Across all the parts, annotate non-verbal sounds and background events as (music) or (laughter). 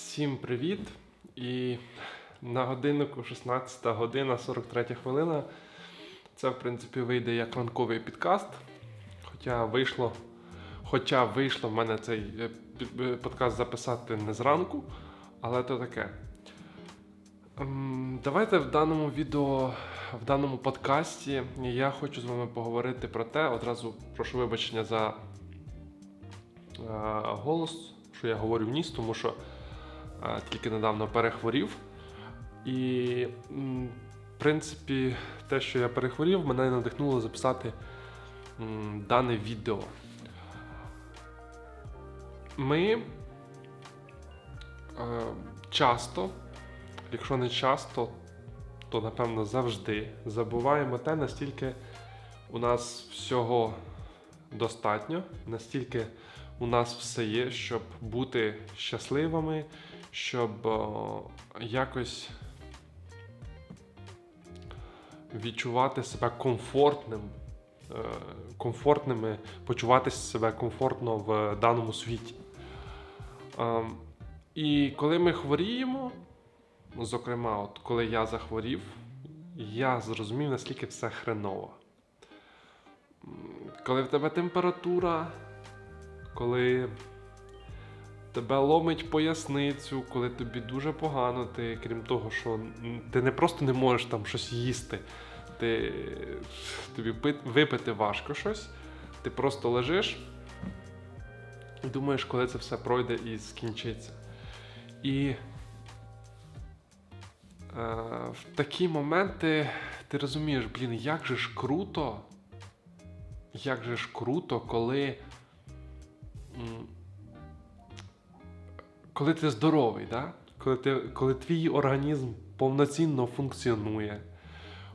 Всім привіт! І на годиннику 16 година 43 хвилина. Це, в принципі, вийде як ранковий підкаст. Хоча вийшло, хоча вийшло в мене цей е, е, подкаст записати не зранку, але то таке. Ем, Давайте в даному відео, в даному подкасті я хочу з вами поговорити про те, одразу прошу вибачення за е, голос, що я говорю в ніс, тому що тільки недавно перехворів. І, в принципі, те, що я перехворів, мене надихнуло записати дане відео. Ми е, часто, якщо не часто, то напевно завжди забуваємо те, настільки у нас всього достатньо, настільки у нас все є, щоб бути щасливими, щоб о, якось відчувати себе комфортним, е, комфортними, почувати себе комфортно в даному світі. Ем, І коли ми хворіємо, зокрема, от коли я захворів, я зрозумів, наскільки все хреново. Коли в тебе температура, коли тебе ломить поясницю, коли тобі дуже погано, ти крім того, що ти не просто не можеш там щось їсти, ти, тобі випити важко щось, ти просто лежиш і думаєш, коли це все пройде і скінчиться. І е, в такі моменти ти розумієш, блін, як же ж круто, як же ж круто, коли. Коли ти здоровий, да? коли, ти, коли твій організм повноцінно функціонує,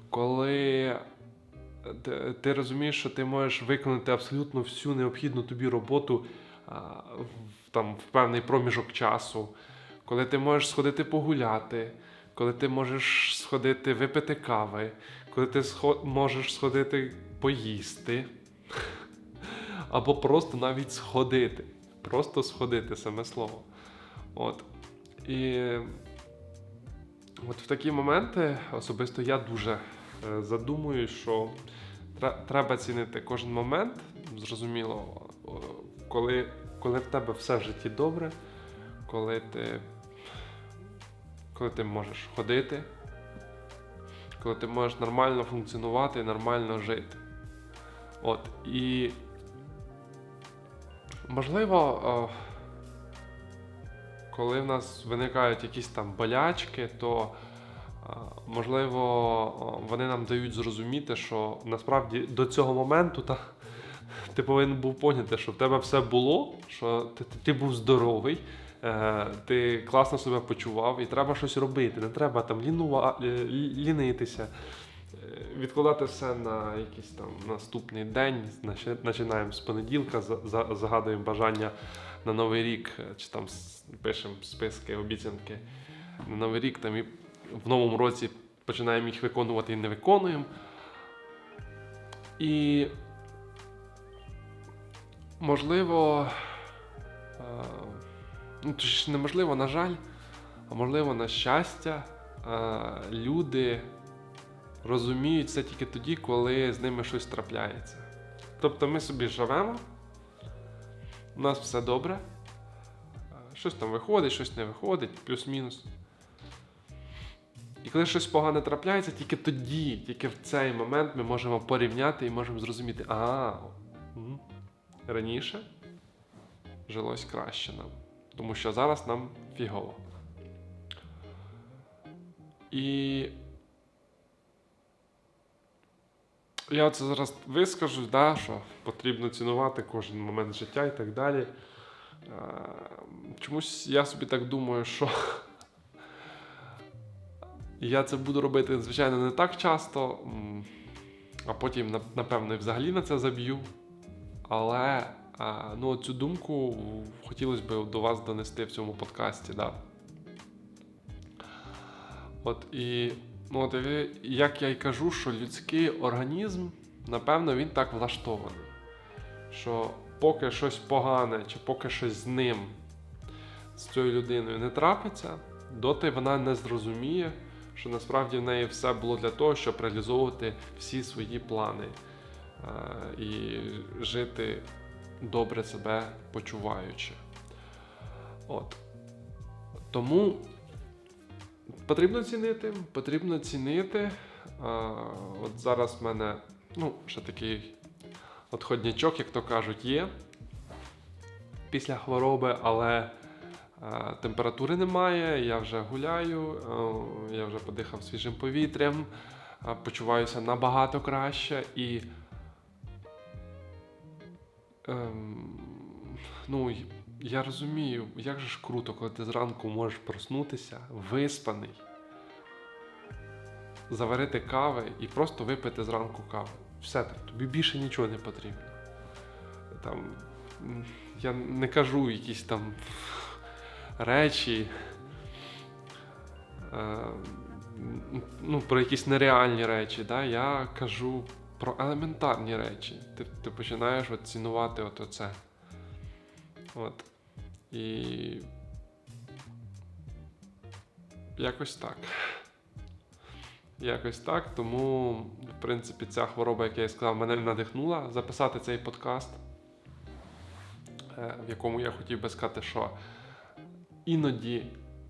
коли ти, розумієш, що ти можеш виконати абсолютно всю необхідну тобі роботу а, в, там, в певний проміжок часу, коли ти можеш сходити погуляти, коли ти можеш сходити випити кави, коли ти схо- можеш сходити поїсти, або просто навіть сходити. Просто сходити саме слово. От. І от в такі моменти особисто я дуже е, задумую, що треба цінити кожен момент. Зрозуміло, коли, коли в тебе все в житті добре, коли ти, коли ти можеш ходити, коли ти можеш нормально функціонувати і нормально жити. От. І можливо. коли в нас виникають якісь там болячки, то можливо вони нам дають зрозуміти, що насправді до цього моменту та, ти повинен був поняти, що в тебе все було, що ти, ти, ти був здоровий, е, ти класно себе почував і треба щось робити. Не треба там лінува, е, лінитися. Е, Відкладати все на якийсь там наступний день, починаємо з понеділка, за- за- загадуємо бажання на Новий рік, е, чи там пишемо списки, обіцянки на Новий рік, там і в новому році починаємо їх виконувати і не виконуємо. І можливо, е, ну неможливо, на жаль, а можливо, на щастя, люди розуміють це тільки тоді, коли з ними щось трапляється. Тобто ми собі живемо, у нас все добре. Щось там виходить, щось не виходить, плюс-мінус. І коли щось погане трапляється, тільки тоді, тільки в цей момент ми можемо порівняти і можемо зрозуміти, а раніше жилось краще нам. Тому що зараз нам фігово. І я це зараз вискажу, да, що потрібно цінувати кожен момент життя і так далі. Е, Чомусь я собі так думаю, що (laughs) я це буду робити, звичайно, не так часто, а потім, напевно, взагалі на це заб'ю. Але е, ну, цю думку хотілося б до вас донести в цьому подкасті. Да. От і ну, от, як я й кажу, що людський організм, напевно, він так влаштований. Що поки щось погане, чи поки щось з ним з цією людиною не трапиться, доти вона не зрозуміє, що насправді в неї все було для того, щоб реалізовувати всі свої плани е, і жити добре себе почуваючи. От. Тому потрібно цінити, потрібно цінити. А, от зараз в мене ну, ще такий отходнячок, як то кажуть, є після хвороби, але а, температури немає, я вже гуляю, а, я вже подихав свіжим повітрям, а, почуваюся набагато краще і. Ем, ну, я розумію, як же ж круто, коли ти зранку можеш проснутися, виспаний, заварити кави і просто випити зранку каву. Все так, тобі більше нічого не потрібно. Там, я не кажу якісь там речі, е, ну, про якісь нереальні речі. Да? Я кажу про елементарні речі. Ти, ти починаєш от цінувати от оце. От. І. Якось так. Якось так. Тому, в принципі, ця хвороба, як я і сказав, мене надихнула записати цей подкаст, е, в якому я хотів би сказати, що іноді е,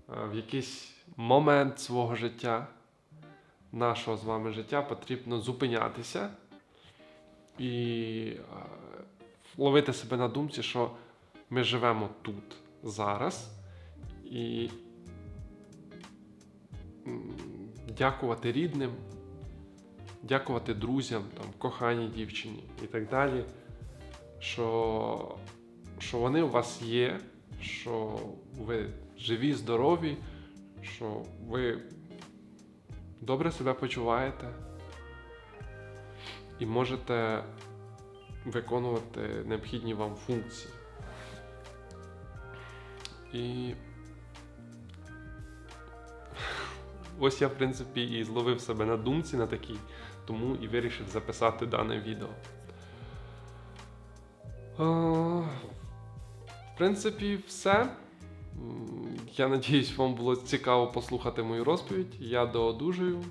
в якийсь момент свого життя, нашого з вами життя, потрібно зупинятися і е, ловити себе на думці, що ми живемо тут зараз і дякувати рідним, дякувати друзям, там, коханій дівчині і так далі, що, що вони у вас є, що ви живі, здорові, що ви добре себе почуваєте і можете виконувати необхідні вам функції. І ось я, в принципі, і зловив себе на думці на такій, тому і вирішив записати дане відео. В принципі, все. Я надіюсь, вам було цікаво послухати мою розповідь. Я доодужую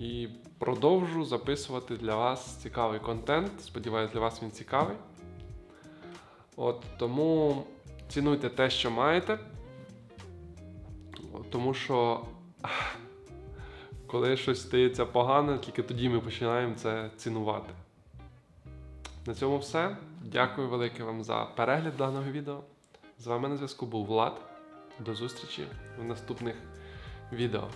і продовжу записувати для вас цікавий контент. Сподіваюсь, для вас він цікавий. От тому цінуйте те, що маєте. Тому що (sighs) коли щось стається погане, тільки тоді ми починаємо це цінувати. На цьому все. Дякую велике вам за перегляд даного відео. З вами на зв'язку був Влад. До зустрічі в наступних відео.